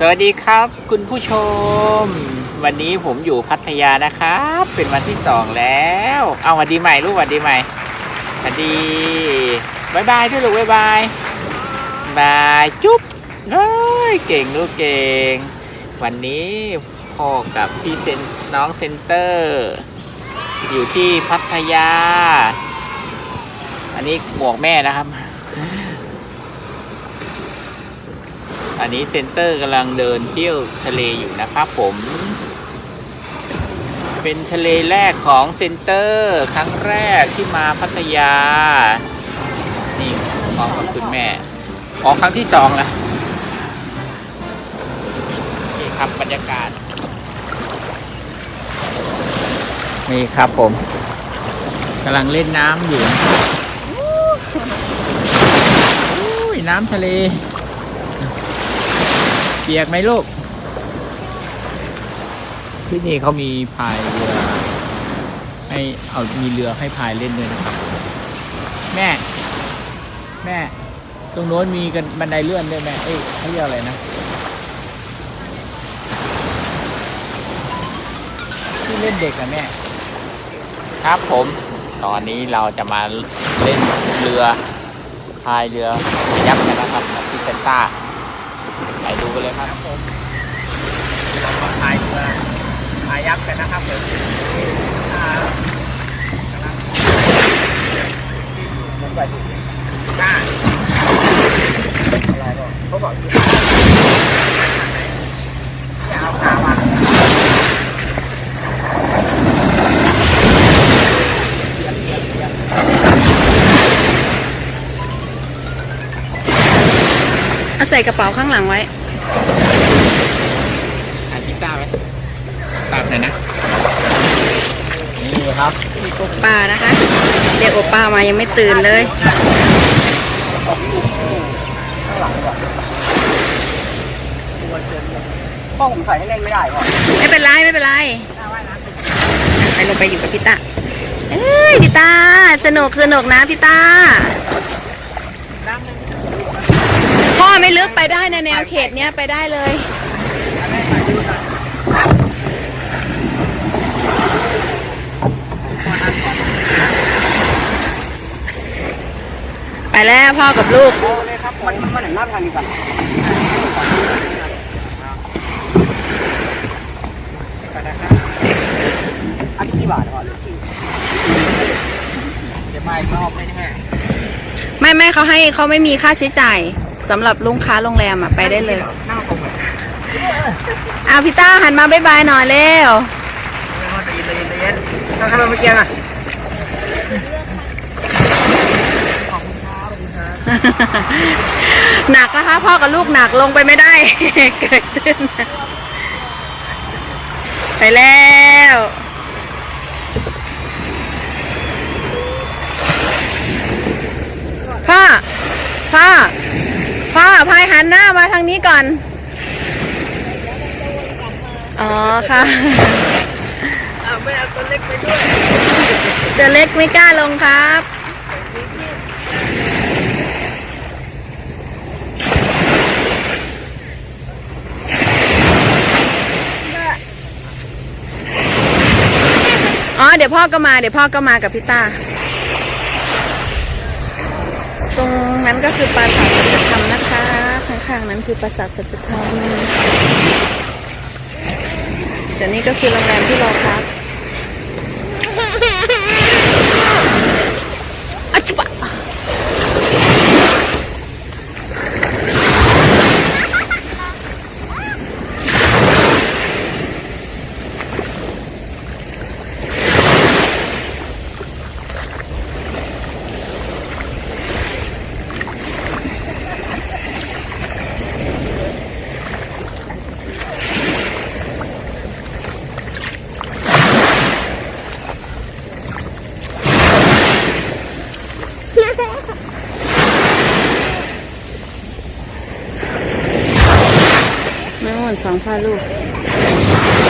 สวัสดีครับคุณผู้ชม วันนี้ผมอยู่พัทยานะครับ เป็นวันที่สองแล้ว เอาสวัสดีใหม่ลูกสวัสดีใหม่สวัสดีบายบายด้วยลูกบายบายบายจุ๊บเฮ้ยเก่งลูกเก่ง วันนี้พ่อกับพี่เซนน้องเซนเตอร์ อยู่ที่พัทยา อันนี้หมวกแม่นะครับ อันนี้เซนเตอร์กำลังเดินเที่ยวทะเลอยู่นะครับผม เป็นทะเลแรกของเซนเตอร์ครั้งแรกที่มาพัทยา นี่พร้อมกับคุณแม่อ๋อครั้งที่สองแล้วนี่ครับบรรยากาศ นี่ครับผมกำลังเล่นน้ำอยู่น้ำทะเล เปียกไหมลูก ที่นี่เขามีพายเรือให้เอามีเรือให้พายเล่นด้วยนะครับ แม่ แม่ ตรงโน้นมีกันบันไดเลื่อนด้วยแม่ เอ้ยเขาเรียกอะไรนะที่เล่นเด็กอะแม่ ครับผม ตอนนี้เราจะมาเล่นเรือพายเรือยักษ์กันนะครับที่เซนต้า ไปดูกันเลยครับผมเรามาพายเรือพายักกันนะครับผมอ่ากำลังมันไปดูก้าอะไรบอกเขาบอก ใส่กระเป๋าข้างหลังไว้อ่านพิซซ่าไหมตัดหน่อยนะ นี่ครับ โอป้านะคะ เรียกโอป้ามายังไม่ตื่นเลย พ่อผมใส่ให้เล่นไม่ได้พ่อไม่เป็นไรไม่เป็นไรไปลงไปอยู่กับพี่ตาเอ้ยพี่ตาสนุกสนุกนะพี่ตาพ่อไม่ลึกไปได้นะแน วเขตเนี้ยไปได้เลยไปแล้วพ่อกับลูกโอ้เลยครับมันมันหนังทางนี้ก่อนอันนี้กี่บาทพ่อหรือกี่เดี๋ยวมาอีกรอบได้ไหมไม่ไม่เขาให้เขาไม่มีค่าใช้จ่าย สำหรับลูกค้าโรงแรมอะไปได้เลยนั่งตรงไหนอ้าวพี่ต้าหันมาบ๊ายบายหน่อยเร็วพ่อตีตีตีเย็นต้องทำมาเกียงอะหนักนะคะพ่อกับลูกหนักลงไปไม่ได้ เกิดขึ้น ไปแล้วพ่อพ่อ พ่อพายหันหน้ามาทางนี้ก่อน อ๋อค่ะไม่เอาตัวเล็กไปด้วยเดี๋ยวเล็กไม่กล้าลงครับอ๋อเดี๋ยวพ่อก็มาเดี๋ยวพ่อก็มากับพี่ต้าตรงนั้นก็คือปราสาทนะคะางนั้นคือปราสาทสัจธรรมส่วนนี้ก็คือโรงแรมที่เราพัก สองพันลูก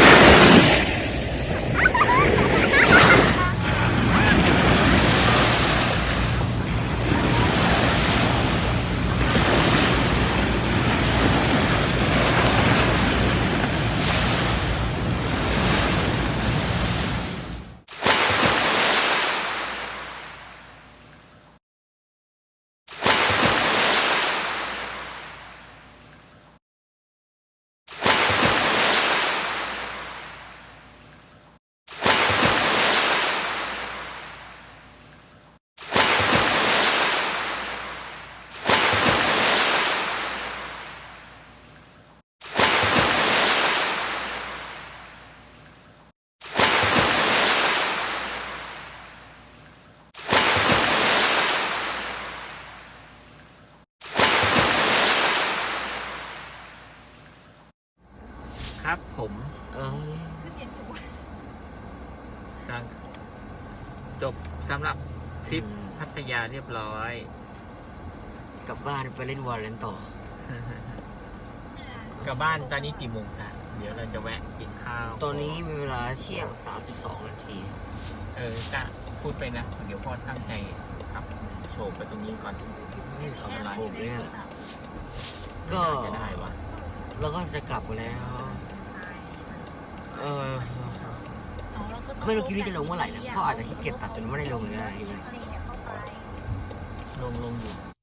ครับผมเออกำลังจบสำหรับทริปพัทยาเรียบร้อย กลับบ้านไปเล่นวอลเลนต่อกลับบ้านตอนนี้กี่โมงกันเดี๋ยวเราจะแวะกินข้าว ตอนนี้มีเวลาเที่ยง 32 นาที เออจะพูดไปนะ เดี๋ยวพ่อตั้งใจขับโฉบไปตรงนี้ก่อนไม่ขับโฉบเลยอะก็น่าจะได้วะเราก็จะกลับกันแล้ว เออ ไม่รู้คลิปนี้จะลงเมื่อไหร่นะเพราะอาจจะขี้เกียจตัดจนไม่ได้ลงเลยอะไรอย่างเงี้ยลงลงอยู่